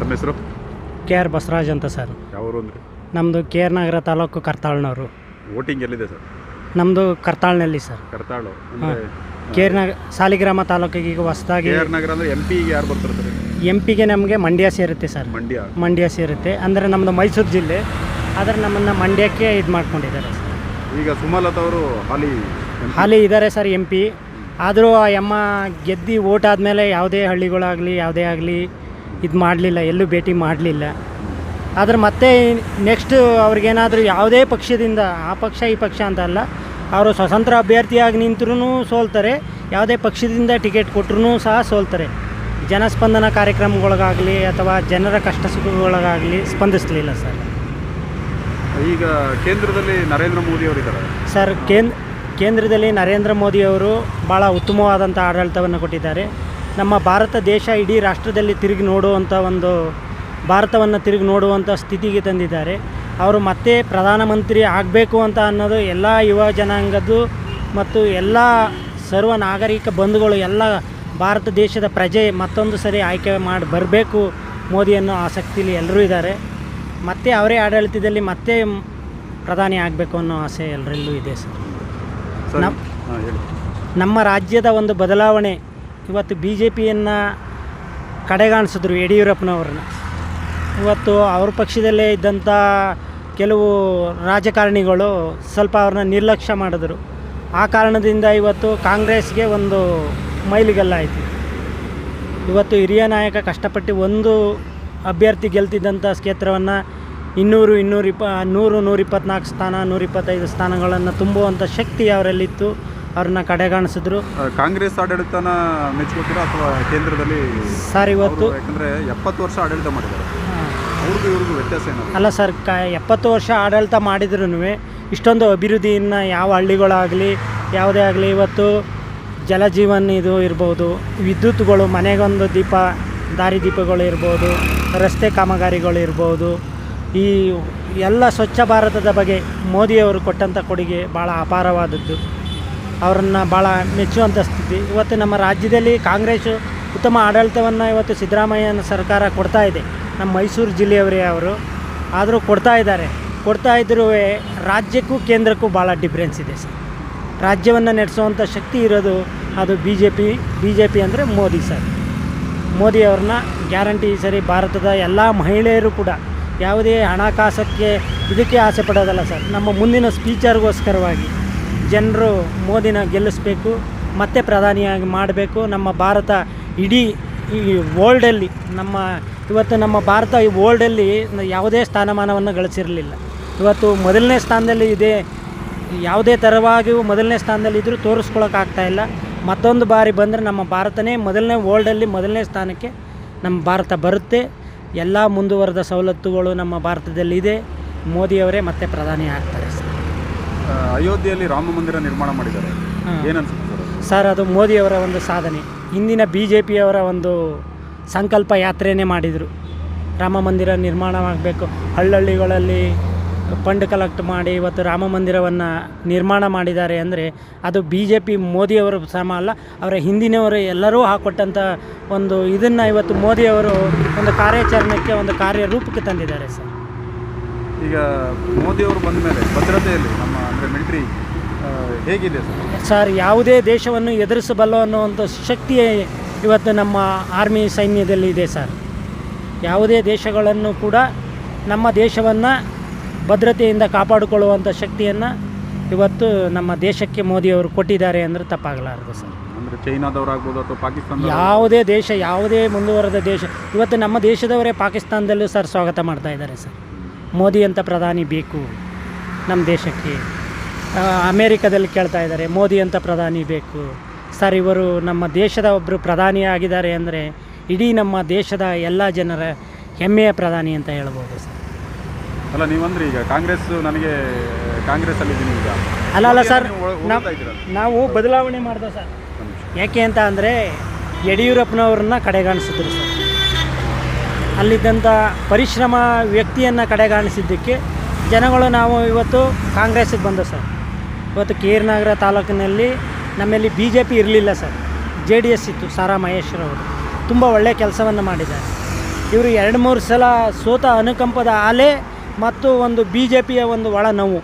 ತಮ್ಮ ಹೆಸರು? K R Basavaraj ಅಂತ ಸರ್. ಯಾವರು ಅಂದರೆ? ನಮ್ಮದು ಕೆ ಆರ್ ನಗರ ತಾಲೂಕು ಕರ್ತಾಳ್ನವರು. ವೋಟಿಂಗ್ ಎಲ್ಲಿದೆ ಸರ್? ನಮ್ಮದು ಕರ್ತಾಳ್ನಲ್ಲಿ ಸರ್. ಕರ್ತಾಳು ಕೇರ್ ಕೆ ಆರ್ ನಗರ ಸಾಲಿಗ್ರಾಮ ತಾಲೂಕಿಗೆ ಈಗ ಹೊಸದಾಗಿ ಕೆ ಆರ್ ನಗರ ಅಂದರೆ ಎಂ ಪಿಗೆ ಯಾರು ಬರ್ತಾರೆ ಸರ್ ಎಂ ಪಿಗೆ ನಮಗೆ ಮಂಡ್ಯ ಸೇರುತ್ತೆ ಸರ್. ಮಂಡ್ಯ. ಮಂಡ್ಯ ಸೇರುತ್ತೆ. ಅಂದರೆ ನಮ್ಮದು ಮೈಸೂರು ಜಿಲ್ಲೆ. ಆದರೆ ನಮ್ಮನ್ನು ಮಂಡ್ಯಕ್ಕೆ ಇದು ಮಾಡ್ಕೊಂಡಿದ್ದಾರೆ ಸರ್. ಈಗ ಸುಮಲತಾ ಅವರು ಹಾಲಿ ಹಾಲಿ ಇದ್ದಾರೆ ಸರ್ ಎಂ ಪಿ. ಆದರೂ ಆ ಎಮ್ಮ ಗೆದ್ದು ಓಟ್ ಆದಮೇಲೆ ಯಾವುದೇ ಹಳ್ಳಿಗಳಾಗಲಿ ಯಾವುದೇ ಆಗಲಿ ಇದು ಮಾಡಲಿಲ್ಲ ಎಲ್ಲೂ ಭೇಟಿ ಮಾಡಲಿಲ್ಲ. ಆದರೆ ಮತ್ತೆ ನೆಕ್ಸ್ಟ್ ಅವ್ರಿಗೇನಾದರೂ ಯಾವುದೇ ಪಕ್ಷದಿಂದ ಆ ಪಕ್ಷ ಈ ಪಕ್ಷ ಅಂತ ಅಲ್ಲ ಅವರು ಸ್ವತಂತ್ರ ಅಭ್ಯರ್ಥಿಯಾಗಿ ನಿಂತರೂ ಸೋಲ್ತಾರೆ ಯಾವುದೇ ಪಕ್ಷದಿಂದ ಟಿಕೆಟ್ ಕೊಟ್ಟರು ಸಹ ಸೋಲ್ತಾರೆ. ಜನಸ್ಪಂದನ ಕಾರ್ಯಕ್ರಮಗಳಿಗಾಗಲಿ ಅಥವಾ ಜನರ ಕಷ್ಟ ಸುಖಗಳಿಗಾಗಲಿ ಸ್ಪಂದಿಸಲಿಲ್ಲ ಸರ್. ಈಗ ಕೇಂದ್ರದಲ್ಲಿ ನರೇಂದ್ರ ಮೋದಿ ಅವರಿದ್ದಾರೆ ಸರ್ ಕೇಂದ್ರ ಕೇಂದ್ರದಲ್ಲಿ ನರೇಂದ್ರ ಮೋದಿಯವರು ಭಾಳ ಉತ್ತಮವಾದಂಥ ಆಡಳಿತವನ್ನು ಕೊಟ್ಟಿದ್ದಾರೆ. ನಮ್ಮ ಭಾರತ ದೇಶ ಇಡೀ ರಾಷ್ಟ್ರದಲ್ಲಿ ತಿರುಗಿ ನೋಡುವಂಥ ಒಂದು ಭಾರತವನ್ನು ತಿರುಗಿ ನೋಡುವಂಥ ಸ್ಥಿತಿಗೆ ತಂದಿದ್ದಾರೆ. ಅವರು ಮತ್ತೆ ಪ್ರಧಾನಮಂತ್ರಿ ಆಗಬೇಕು ಅಂತ ಅನ್ನೋದು ಎಲ್ಲ ಯುವ ಜನಾಂಗದ್ದು ಮತ್ತು ಎಲ್ಲ ಸರ್ವ ನಾಗರಿಕ ಬಂಧುಗಳು ಎಲ್ಲ ಭಾರತ ದೇಶದ ಪ್ರಜೆ ಮತ್ತೊಂದು ಸರಿ ಆಯ್ಕೆ ಮಾಡಿ ಬರಬೇಕು ಮೋದಿ ಅನ್ನೋ ಆಸಕ್ತಿಲಿ ಎಲ್ಲರೂ ಇದ್ದಾರೆ. ಮತ್ತೆ ಅವರೇ ಆಡಳಿತದಲ್ಲಿ ಮತ್ತೆ ಪ್ರಧಾನಿ ಆಗಬೇಕು ಅನ್ನೋ ಆಸೆ ಎಲ್ಲರಲ್ಲೂ ಇದೆ ಸರ್. ನಮ್ಮ ರಾಜ್ಯದ ಒಂದು ಬದಲಾವಣೆ ಇವತ್ತು ಬಿ ಜೆ ಪಿಯನ್ನು ಕಡೆಗಾಣಿಸಿದ್ರು ಯಡಿಯೂರಪ್ಪನವ್ರನ್ನ. ಇವತ್ತು ಅವ್ರ ಪಕ್ಷದಲ್ಲೇ ಇದ್ದಂಥ ಕೆಲವು ರಾಜಕಾರಣಿಗಳು ಸ್ವಲ್ಪ ಅವ್ರನ್ನ ನಿರ್ಲಕ್ಷ್ಯ ಮಾಡಿದ್ರು. ಆ ಕಾರಣದಿಂದ ಇವತ್ತು ಕಾಂಗ್ರೆಸ್ಗೆ ಒಂದು ಮೈಲಿಗಲ್ಲಾಯಿತು ಇವತ್ತು ಹಿರಿಯ ನಾಯಕ ಕಷ್ಟಪಟ್ಟು ಒಂದು ಅಭ್ಯರ್ಥಿ ಗೆಲ್ತಿದ್ದಂಥ ಕ್ಷೇತ್ರವನ್ನು ಇನ್ನೂರು ಇನ್ನೂರಿಪ್ಪ ನೂರು, ನೂರಿಪ್ಪತ್ನಾಲ್ಕು ಸ್ಥಾನ, ನೂರಿಪ್ಪತ್ತೈದು ಸ್ಥಾನಗಳನ್ನು ತುಂಬುವಂಥ ಶಕ್ತಿ ಅವರಲ್ಲಿತ್ತು. ಅವ್ರನ್ನ ಕಡೆಗಾಣಿಸಿದ್ರು. ಕಾಂಗ್ರೆಸ್ ಆಡಳಿತನ ಮೆಚ್ಕೋತೀರಾ ಅಥವಾ ಕೇಂದ್ರದಲ್ಲಿ? ಸರ್ ಇವತ್ತು ಯಾಕಂದ್ರೆ ಎಪ್ಪತ್ತು ವರ್ಷ ಆಡಳಿತ ಮಾಡಿದ್ದಾರೆ. ಆ, ಅವ್ರಿಗೂ ಇವ್ರಿಗೂ ವ್ಯತ್ಯಾಸ ಅಲ್ಲ ಸರ್ ಕ ಎಪ್ಪತ್ತು ವರ್ಷ ಆಡಳಿತ ಮಾಡಿದ್ರೂ ಇಷ್ಟೊಂದು ಅಭಿವೃದ್ಧಿಯನ್ನ ಯಾವ ಹಳ್ಳಿಗಳಾಗಲಿ ಯಾವುದೇ ಆಗಲಿ ಇವತ್ತು ಜಲಜೀವನ್ ಇದು ಇರ್ಬೋದು ವಿದ್ಯುತ್ಗಳು ಮನೆಗೊಂದು ದೀಪ ದಾರಿ ದೀಪಗಳು ಇರ್ಬೋದು ರಸ್ತೆ ಕಾಮಗಾರಿಗಳು ಇರ್ಬೋದು ಈ ಎಲ್ಲ ಸ್ವಚ್ಛ ಭಾರತದ ಬಗ್ಗೆ ಮೋದಿಯವರು ಕೊಟ್ಟಂಥ ಕೊಡುಗೆ ಭಾಳ ಅಪಾರವಾದದ್ದು. ಅವರನ್ನು ಭಾಳ ಮೆಚ್ಚುವಂಥ ಸ್ಥಿತಿ. ಇವತ್ತು ನಮ್ಮ ರಾಜ್ಯದಲ್ಲಿ ಕಾಂಗ್ರೆಸ್ಸು ಉತ್ತಮ ಆಡಳಿತವನ್ನು ಇವತ್ತು ಸಿದ್ದರಾಮಯ್ಯನ ಸರ್ಕಾರ ಕೊಡ್ತಾ ಇದೆ. ನಮ್ಮ ಮೈಸೂರು ಜಿಲ್ಲೆಯವರೇ ಅವರು. ಆದರೂ ಕೊಡ್ತಾ ಇದ್ದಾರೆ. ಕೊಡ್ತಾ ಇದ್ರೂ ರಾಜ್ಯಕ್ಕೂ ಕೇಂದ್ರಕ್ಕೂ ಭಾಳ ಡಿಫ್ರೆನ್ಸ್ ಇದೆ ಸರ್. ರಾಜ್ಯವನ್ನು ನಡೆಸುವಂಥ ಶಕ್ತಿ ಇರೋದು ಅದು B J P B J P ಅಂದರೆ ಮೋದಿ ಸರ್. ಮೋದಿಯವ್ರನ್ನ ಗ್ಯಾರಂಟಿ ಸರಿ ಭಾರತದ ಎಲ್ಲ ಮಹಿಳೆಯರು ಕೂಡ ಯಾವುದೇ ಹಣಕಾಸಕ್ಕೆ ಇದಕ್ಕೆ ಆಸೆ ಪಡೋದಲ್ಲ ಸರ್. ನಮ್ಮ ಮುಂದಿನ ಸ್ಪೀಚರ್ಗೋಸ್ಕರವಾಗಿ ಜನರು ಮೋದಿನ ಗೆಲ್ಲಿಸ್ಬೇಕು, ಮತ್ತೆ ಪ್ರಧಾನಿಯಾಗಿ ಮಾಡಬೇಕು. ನಮ್ಮ ಭಾರತ ಇಡೀ ಈ ವರ್ಲ್ಡಲ್ಲಿ ನಮ್ಮ ಇವತ್ತು ನಮ್ಮ ಭಾರತ ಈ ವರ್ಲ್ಡಲ್ಲಿ ಯಾವುದೇ ಸ್ಥಾನಮಾನವನ್ನು ಗಳಿಸಿರಲಿಲ್ಲ. ಇವತ್ತು ಮೊದಲನೇ ಸ್ಥಾನದಲ್ಲಿ ಇದೆ, ಯಾವುದೇ ಥರವಾಗಿಯೂ ಮೊದಲನೇ ಸ್ಥಾನದಲ್ಲಿ ಇದ್ದರೂ ತೋರಿಸ್ಕೊಳಕ್ಕಾಗ್ತಾ ಇಲ್ಲ. ಮತ್ತೊಂದು ಬಾರಿ ಬಂದರೆ ನಮ್ಮ ಭಾರತನೇ ಮೊದಲನೇ ವರ್ಲ್ಡಲ್ಲಿ ಮೊದಲನೇ ಸ್ಥಾನಕ್ಕೆ ನಮ್ಮ ಭಾರತ ಬರುತ್ತೆ. ಎಲ್ಲ ಮುಂದುವರೆದ ಸವಲತ್ತುಗಳು ನಮ್ಮ ಭಾರತದಲ್ಲಿದೆ. ಮೋದಿಯವರೇ ಮತ್ತೆ ಪ್ರಧಾನಿ ಆಗ್ತಾರೆ. ಅಯೋಧ್ಯೆಯಲ್ಲಿ ರಾಮ ಮಂದಿರ ನಿರ್ಮಾಣ ಮಾಡಿದ್ದಾರೆ. ಏನನ್ಸುತ್ತೆ ಸರ್ ಅದು? ಸರ್ ಅದು ಮೋದಿಯವರ ಒಂದು ಸಾಧನೆ. ಇಂದಿನ ಬಿ ಜೆ ಪಿಯವರ ಒಂದು ಸಂಕಲ್ಪ ಯಾತ್ರೆಯೇ ಮಾಡಿದರು. ರಾಮ ಮಂದಿರ ನಿರ್ಮಾಣವಾಗಬೇಕು. ಹಳ್ಳಹಳ್ಳಿಗಳಲ್ಲಿ ಫಂಡ್ ಕಲೆಕ್ಟ್ ಮಾಡಿ ಇವತ್ತು ರಾಮ ಮಂದಿರವನ್ನು ನಿರ್ಮಾಣ ಮಾಡಿದ್ದಾರೆ ಅಂದರೆ ಅದು ಬಿ ಜೆ ಪಿ ಮೋದಿಯವರು ಸಮ ಅಲ್ಲ ಅವರ ಹಿಂದಿನವರು ಎಲ್ಲರೂ ಹಾಕೊಟ್ಟಂಥ ಒಂದು ಇದನ್ನು ಇವತ್ತು ಮೋದಿಯವರು ಒಂದು ಕಾರ್ಯಾಚರಣೆಗೆ ಒಂದು ಕಾರ್ಯರೂಪಕ್ಕೆ ತಂದಿದ್ದಾರೆ ಸರ್. ಈಗ ಮೋದಿ ಅವರು ಬಂದ ಮೇಲೆ ಭದ್ರತೆಯಲ್ಲಿ ನಮ್ಮ ಅಂದರೆ ಮಿಲಿಟ್ರಿ ಹೇಗಿದೆ ಸರ್? ಸರ್ ಯಾವುದೇ ದೇಶವನ್ನು ಎದುರಿಸಬಲ್ಲ ಅನ್ನುವಂಥ ಶಕ್ತಿ ಇವತ್ತು ನಮ್ಮ ಆರ್ಮಿ ಸೈನ್ಯದಲ್ಲಿ ಇದೆ ಸರ್. ಯಾವುದೇ ದೇಶಗಳನ್ನು ಕೂಡ ನಮ್ಮ ದೇಶವನ್ನು ಭದ್ರತೆಯಿಂದ ಕಾಪಾಡಿಕೊಳ್ಳುವಂಥ ಶಕ್ತಿಯನ್ನು ಇವತ್ತು ನಮ್ಮ ದೇಶಕ್ಕೆ ಮೋದಿಯವರು ಕೊಟ್ಟಿದ್ದಾರೆ ಅಂದರೆ ತಪ್ಪಾಗಲಾರದು ಸರ್. ಅಂದರೆ ಚೈನಾದವರಾಗ್ಬೋದು ಅಥವಾ ಪಾಕಿಸ್ತಾನ ಯಾವುದೇ ದೇಶ ಯಾವುದೇ ಮುಂದುವರೆದ ದೇಶ ಇವತ್ತು ನಮ್ಮ ದೇಶದವರೇ ಪಾಕಿಸ್ತಾನದಲ್ಲೂ ಸರ್ ಸ್ವಾಗತ ಮಾಡ್ತಾ ಇದ್ದಾರೆ ಸರ್. ಮೋದಿ ಅಂತ ಪ್ರಧಾನಿ ಬೇಕು ನಮ್ಮ ದೇಶಕ್ಕೆ. ಅಮೇರಿಕಾದಲ್ಲಿ ಕೇಳ್ತಾ ಇದ್ದಾರೆ ಮೋದಿ ಅಂತ ಪ್ರಧಾನಿ ಬೇಕು. ಸರ್ ಇವರು ನಮ್ಮ ದೇಶದ ಒಬ್ಬರು ಪ್ರಧಾನಿ ಆಗಿದ್ದಾರೆ ಅಂದರೆ ಇಡೀ ನಮ್ಮ ದೇಶದ ಎಲ್ಲ ಜನರ ಹೆಮ್ಮೆಯ ಪ್ರಧಾನಿ ಅಂತ ಹೇಳ್ಬೋದು ಸರ್. ಅಲ್ಲ ನೀವಂದ್ರೆ ಈಗ ಕಾಂಗ್ರೆಸ್ ನನಗೆ ಕಾಂಗ್ರೆಸ್ ಅಲ್ಲಿ ಅಲ್ಲ ಅಲ್ಲ ಸರ್? ನಾವು ಬದಲಾವಣೆ ಮಾಡಿದೆ ಸರ್. ಯಾಕೆ ಅಂತ ಅಂದರೆ ಯಡಿಯೂರಪ್ಪನವ್ರನ್ನ ಕಡೆಗಾಣಿಸಿದ್ರು ಸರ್. ಅಲ್ಲಿದ್ದಂಥ ಪರಿಶ್ರಮ ವ್ಯಕ್ತಿಯನ್ನು ಕಡೆಗಾಣಿಸಿದ್ದಕ್ಕೆ ಜನಗಳು ನಾವು ಇವತ್ತು ಕಾಂಗ್ರೆಸ್ಸಿಗೆ ಬಂದ ಸರ್. ಇವತ್ತು ಕೆ ನಗರ ತಾಲೂಕಿನಲ್ಲಿ ನಮ್ಮಲ್ಲಿ ಬಿ ಜೆ ಪಿ ಇರಲಿಲ್ಲ ಸರ್. ಜೆ ಡಿ ಎಸ್ ಇತ್ತು ಸಾರಾ ಮಹೇಶ್ವರವರು ತುಂಬ ಒಳ್ಳೆಯ ಕೆಲಸವನ್ನು ಮಾಡಿದ್ದಾರೆ. ಇವರು ಎರಡು ಮೂರು ಸಲ ಸೋತ ಅನುಕಂಪದ ಆಲೆ ಮತ್ತು ಒಂದು ಬಿ ಜೆ ಪಿಯ ಒಂದು ಒಳ ನೋವು.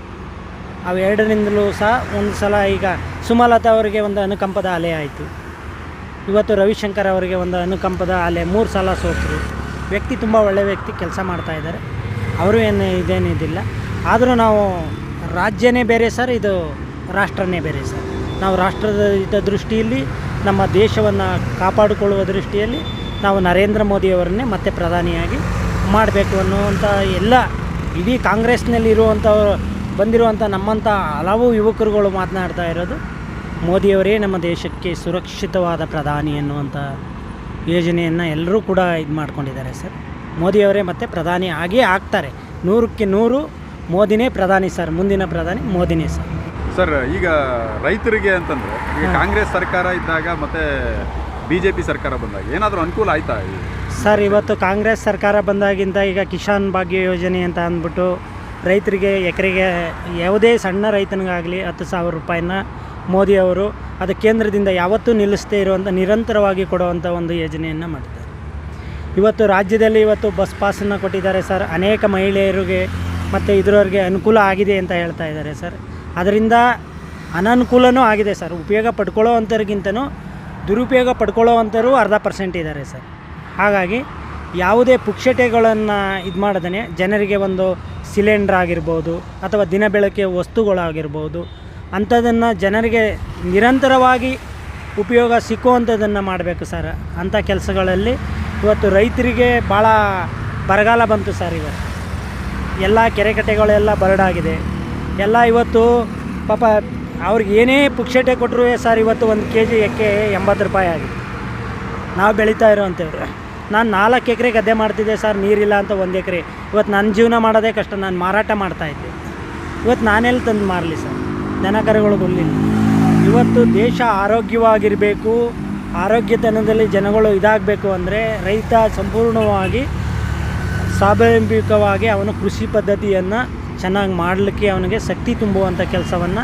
ಅವೆರಡರಿಂದಲೂ ಸಹ ಒಂದು ಸಲ ಈಗ ಸುಮಲತಾ ಅವರಿಗೆ ಒಂದು ಅನುಕಂಪದ ಆಲೆ ಆಯಿತು. ಇವತ್ತು ರವಿಶಂಕರ್ ಅವರಿಗೆ ಒಂದು ಅನುಕಂಪದ ಆಲೆ ಮೂರು ಸಲ ಸೋತರು. ವ್ಯಕ್ತಿ ತುಂಬ ಒಳ್ಳೆಯ ವ್ಯಕ್ತಿ ಕೆಲಸ ಮಾಡ್ತಾ ಇದ್ದಾರೆ. ಅವರು ಏನು ಇದೇನಿದಿಲ್ಲ ಆದರೂ ನಾವು ರಾಜ್ಯನೇ ಬೇರೆ ಸರ್, ಇದು ರಾಷ್ಟ್ರನೇ ಬೇರೆ ಸರ್. ನಾವು ರಾಷ್ಟ್ರದ ದೃಷ್ಟಿಯಲ್ಲಿ, ನಮ್ಮ ದೇಶವನ್ನು ಕಾಪಾಡಿಕೊಳ್ಳುವ ದೃಷ್ಟಿಯಲ್ಲಿ ನಾವು ನರೇಂದ್ರ ಮೋದಿಯವರನ್ನೇ ಮತ್ತೆ ಪ್ರಧಾನಿಯಾಗಿ ಮಾಡಬೇಕು ಅನ್ನುವಂಥ ಎಲ್ಲ ಇಡೀ ಕಾಂಗ್ರೆಸ್ನಲ್ಲಿ ಇರುವಂಥವ್ರು ಬಂದಿರುವಂಥ ನಮ್ಮಂಥ ಹಲವು ಯುವಕರುಗಳು ಮಾತನಾಡ್ತಾ ಇರೋದು ಮೋದಿಯವರೇ ನಮ್ಮ ದೇಶಕ್ಕೆ ಸುರಕ್ಷಿತವಾದ ಪ್ರಧಾನಿ ಎನ್ನುವಂಥ ಯೋಜನೆಯನ್ನು ಎಲ್ಲರೂ ಕೂಡ ಇದು ಮಾಡ್ಕೊಂಡಿದ್ದಾರೆ ಸರ್. ಮೋದಿಯವರೇ ಮತ್ತೆ ಪ್ರಧಾನಿ ಆಗೇ ಆಗ್ತಾರೆ. ನೂರಕ್ಕೆ ನೂರು ಮೋದಿನೇ ಪ್ರಧಾನಿ ಸರ್ ಮುಂದಿನ ಪ್ರಧಾನಿ ಮೋದಿನೇ ಸರ್. ಸರ್ ಈಗ ರೈತರಿಗೆ ಅಂತಂದರೆ ಈಗ ಕಾಂಗ್ರೆಸ್ ಸರ್ಕಾರ ಇದ್ದಾಗ ಮತ್ತು ಬಿ ಜೆ ಪಿ ಸರ್ಕಾರ ಬಂದಾಗ ಏನಾದರೂ ಅನುಕೂಲ ಆಯ್ತಾ ಸರ್ ಇವತ್ತು ಕಾಂಗ್ರೆಸ್ ಸರ್ಕಾರ ಬಂದಾಗಿಂದ ಈಗ ಕಿಸಾನ್ ಭಾಗ್ಯ ಯೋಜನೆ ಅಂತ ಅಂದ್ಬಿಟ್ಟು ರೈತರಿಗೆ ಎಕರೆಗೆ ಯಾವುದೇ ಸಣ್ಣ ರೈತನಿಗಾಗಲಿ ಹತ್ತು ಸಾವಿರ ರೂಪಾಯಿನ ಮೋದಿಯವರು ಅದು ಕೇಂದ್ರದಿಂದ ಯಾವತ್ತೂ ನಿಲ್ಲಿಸದೇ ಇರುವಂಥ, ನಿರಂತರವಾಗಿ ಕೊಡುವಂಥ ಒಂದು ಯೋಜನೆಯನ್ನು ಮಾಡ್ತಾರೆ. ಇವತ್ತು ರಾಜ್ಯದಲ್ಲಿ ಇವತ್ತು ಬಸ್ ಪಾಸನ್ನು ಕೊಟ್ಟಿದ್ದಾರೆ ಸರ್. ಅನೇಕ ಮಹಿಳೆಯರಿಗೆ ಮತ್ತು ಇದರವ್ರಿಗೆ ಅನುಕೂಲ ಆಗಿದೆ ಅಂತ ಹೇಳ್ತಾ ಇದ್ದಾರೆ ಸರ್. ಅದರಿಂದ ಅನನುಕೂಲನೂ ಆಗಿದೆ ಸರ್. ಉಪಯೋಗ ಪಡ್ಕೊಳ್ಳೋ ಅಂಥವ್ರಿಗಿಂತನೂ ದುರುಪಯೋಗ ಪಡ್ಕೊಳ್ಳೋ ಅಂಥವ್ರು ಅರ್ಧ ಪರ್ಸೆಂಟ್ ಇದ್ದಾರೆ ಸರ್. ಹಾಗಾಗಿ ಯಾವುದೇ ಪುಕ್ಷಟೆಗಳನ್ನು ಇದು ಮಾಡದೇ ಜನರಿಗೆ ಒಂದು ಸಿಲಿಂಡ್ರ್ ಆಗಿರ್ಬೋದು ಅಥವಾ ದಿನ ಬೆಳಕೆ ವಸ್ತುಗಳಾಗಿರ್ಬೋದು ಅಂಥದ್ದನ್ನು ಜನರಿಗೆ ನಿರಂತರವಾಗಿ ಉಪಯೋಗ ಸಿಕ್ಕುವಂಥದ್ದನ್ನು ಮಾಡಬೇಕು ಸರ್. ಅಂಥ ಕೆಲಸಗಳಲ್ಲಿ ಇವತ್ತು ರೈತರಿಗೆ ಭಾಳ ಬರಗಾಲ ಬಂತು ಸರ್ ಇವತ್ತು ಎಲ್ಲ ಕೆರೆಕಟ್ಟೆಗಳೆಲ್ಲ ಬರಡಾಗಿದೆ. ಎಲ್ಲ ಇವತ್ತು ಪಾಪ ಅವ್ರಿಗೆ ಏನೇ ಪುಕ್ಷಟೆ ಕೊಟ್ಟರು ಸರ್ ಇವತ್ತು ಒಂದು ಕೆ ಜಿ ಎಕ್ಕೆ ಎಂಬತ್ತು ರೂಪಾಯಿ ಆಗಿದೆ. ನಾವು ಬೆಳೀತಾ ಇರೋವಂಥವ್ರು. ನಾನು ನಾಲ್ಕು ಎಕರೆ ಗದ್ದೆ ಮಾಡ್ತಿದ್ದೆ ಸರ್, ನೀರಿಲ್ಲ ಅಂತ ಒಂದು ಎಕರೆ. ಇವತ್ತು ನನ್ನ ಜೀವನ ಮಾಡೋದೇ ಕಷ್ಟ, ನಾನು ಮಾರಾಟ ಮಾಡ್ತಾಯಿದ್ದೆ ಇವತ್ತು ನಾನೆಲ್ಲಿ ತಂದು ಮಾರಲಿ ಸರ್? ದನ ಕರುಗಳು ಕೊಡಲಿಲ್ಲ. ಇವತ್ತು ದೇಶ ಆರೋಗ್ಯವಾಗಿರಬೇಕು, ಆರೋಗ್ಯತನದಲ್ಲಿ ಜನಗಳು ಇದಾಗಬೇಕು ಅಂದರೆ ರೈತ ಸಂಪೂರ್ಣವಾಗಿ ಸ್ವಾವಲಂಬಿಕವಾಗಿ ಅವನು ಕೃಷಿ ಪದ್ಧತಿಯನ್ನು ಚೆನ್ನಾಗಿ ಮಾಡಲಿಕ್ಕೆ ಅವನಿಗೆ ಶಕ್ತಿ ತುಂಬುವಂಥ ಕೆಲಸವನ್ನು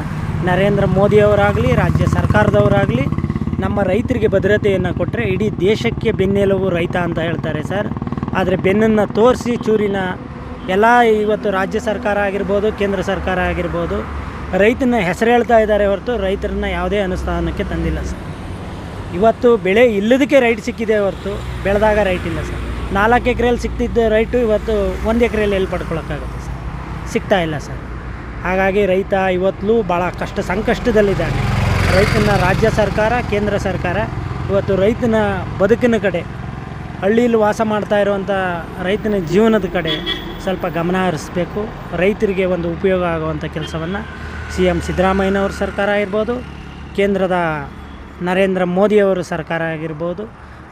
ನರೇಂದ್ರ ಮೋದಿಯವರಾಗಲಿ, ರಾಜ್ಯ ಸರ್ಕಾರದವರಾಗಲಿ, ನಮ್ಮ ರೈತರಿಗೆ ಭದ್ರತೆಯನ್ನು ಕೊಟ್ಟರೆ ಇಡೀ ದೇಶಕ್ಕೆ ಬೆನ್ನೆಲುಬು ರೈತ ಅಂತ ಹೇಳ್ತಾರೆ ಸರ್. ಆದರೆ ಬೆನ್ನನ್ನು ತೋರಿಸಿ ಚೂರಿನ ಎಲ್ಲ ಇವತ್ತು ರಾಜ್ಯ ಸರ್ಕಾರ ಆಗಿರ್ಬೋದು, ಕೇಂದ್ರ ಸರ್ಕಾರ ಆಗಿರ್ಬೋದು ರೈತನ ಹೆಸರು ಹೇಳ್ತಾ ಇದ್ದಾರೆ ಹೊರತು ರೈತರನ್ನ ಯಾವುದೇ ಅನುಷ್ಠಾನಕ್ಕೆ ತಂದಿಲ್ಲ ಸರ್. ಇವತ್ತು ಬೆಳೆ ಇಲ್ಲದಕ್ಕೆ ರೈಟ್ ಸಿಕ್ಕಿದೆ ಹೊರತು ಬೆಳೆದಾಗ ರೈಟ್ ಇಲ್ಲ ಸರ್. ನಾಲ್ಕು ಎಕರೆಯಲ್ಲಿ ಸಿಕ್ತಿದ್ದ ರೈಟು ಇವತ್ತು ಒಂದು ಎಕರೆಯಲ್ಲಿ ಎಲ್ಲಿ ಪಡ್ಕೊಳಕ್ಕಾಗುತ್ತೆ ಸರ್. ಸಿಗ್ತಾ ಇಲ್ಲ ಸರ್. ಹಾಗಾಗಿ ರೈತ ಇವತ್ತಲೂ ಭಾಳ ಕಷ್ಟ ಸಂಕಷ್ಟದಲ್ಲಿದ್ದಾನೆ. ರೈತನ ರಾಜ್ಯ ಸರ್ಕಾರ, ಕೇಂದ್ರ ಸರ್ಕಾರ ಇವತ್ತು ರೈತನ ಬದುಕಿನ ಕಡೆ ಹಳ್ಳಿಯಲ್ಲಿ ವಾಸ ಮಾಡ್ತಾ ಇರುವಂಥ ರೈತನ ಜೀವನದ ಕಡೆ ಸ್ವಲ್ಪ ಗಮನ ಹರಿಸ್ಬೇಕು. ರೈತರಿಗೆ ಒಂದು ಉಪಯೋಗ ಆಗುವಂಥ ಕೆಲಸವನ್ನು ಸಿ ಎಂ ಸಿದ್ದರಾಮಯ್ಯನವ್ರ ಸರ್ಕಾರ ಇರ್ಬೋದು ಕೇಂದ್ರದ ನರೇಂದ್ರ ಮೋದಿಯವರು ಸರ್ಕಾರ ಆಗಿರ್ಬೋದು,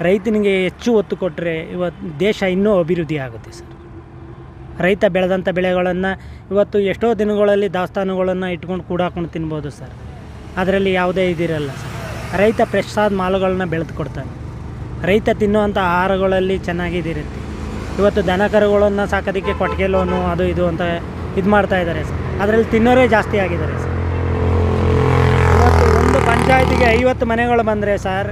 ರೈತನಿಗೆ ಹೆಚ್ಚು ಒತ್ತು ಕೊಟ್ಟರೆ ಇವತ್ತು ದೇಶ ಇನ್ನೂ ಅಭಿವೃದ್ಧಿ ಆಗುತ್ತೆ ಸರ್. ರೈತ ಬೆಳೆದಂಥ ಬೆಳೆಗಳನ್ನು ಇವತ್ತು ಎಷ್ಟೋ ದಿನಗಳಲ್ಲಿ ದಾಸ್ತಾನುಗಳನ್ನು ಇಟ್ಕೊಂಡು ಕೂಡಾಕೊಂಡು ತಿನ್ಬೋದು ಸರ್. ಅದರಲ್ಲಿ ಯಾವುದೇ ಇದಿರಲ್ಲ ಸರ್. ರೈತ ಫ್ರೆಶ್ ಆದ ಮಾಲುಗಳನ್ನ ಬೆಳೆದು ಕೊಡ್ತಾನೆ. ರೈತ ತಿನ್ನುವಂಥ ಆಹಾರಗಳಲ್ಲಿ ಚೆನ್ನಾಗಿದಿರುತ್ತೆ ಇವತ್ತು ದನ ಕರುಗಳನ್ನು ಸಾಕೋದಕ್ಕೆ ಕೊಟ್ಟಿಗೆ ಲೋನು, ಅದು ಇದು ಅಂತ ಇದು ಮಾಡ್ತಾ ಇದ್ದಾರೆ ಸರ್. ಅದರಲ್ಲಿ ತಿನ್ನೋರೇ ಜಾಸ್ತಿ ಆಗಿದ್ದಾರೆ ಸರ್. ಇವತ್ತು ಒಂದು ಪಂಚಾಯತಿಗೆ ಐವತ್ತು ಮನೆಗಳು ಬಂದರೆ ಸರ್,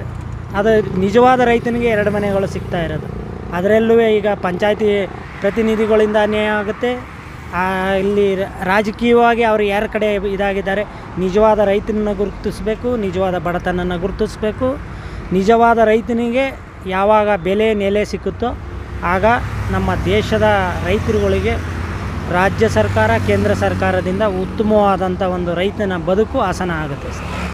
ಅದು ನಿಜವಾದ ರೈತನಿಗೆ ಎರಡು ಮನೆಗಳು ಸಿಗ್ತಾ ಇರೋದು. ಅದರಲ್ಲೂ ಈಗ ಪಂಚಾಯತಿ ಪ್ರತಿನಿಧಿಗಳಿಂದ ಅನ್ಯಾಯ ಆಗುತ್ತೆ. ಇಲ್ಲಿ ರಾಜಕೀಯವಾಗಿ ಅವರು ಯಾರ ಕಡೆ ಇದಾಗಿದ್ದಾರೆ, ನಿಜವಾದ ರೈತನನ್ನು ಗುರುತಿಸಬೇಕು, ನಿಜವಾದ ಬಡತನನ್ನು ಗುರುತಿಸಬೇಕು. ನಿಜವಾದ ರೈತನಿಗೆ ಯಾವಾಗ ಬೆಲೆ ನೆಲೆ ಸಿಕ್ಕುತ್ತೋ, ಆಗ ನಮ್ಮ ದೇಶದ ರೈತರುಗಳಿಗೆ ರಾಜ್ಯ ಸರ್ಕಾರ ಕೇಂದ್ರ ಸರ್ಕಾರದಿಂದ ಉತ್ತಮವಾದಂಥ ಒಂದು ರೈತನ ಬದುಕು ಆಸನ ಆಗುತ್ತೆ ಸರ್.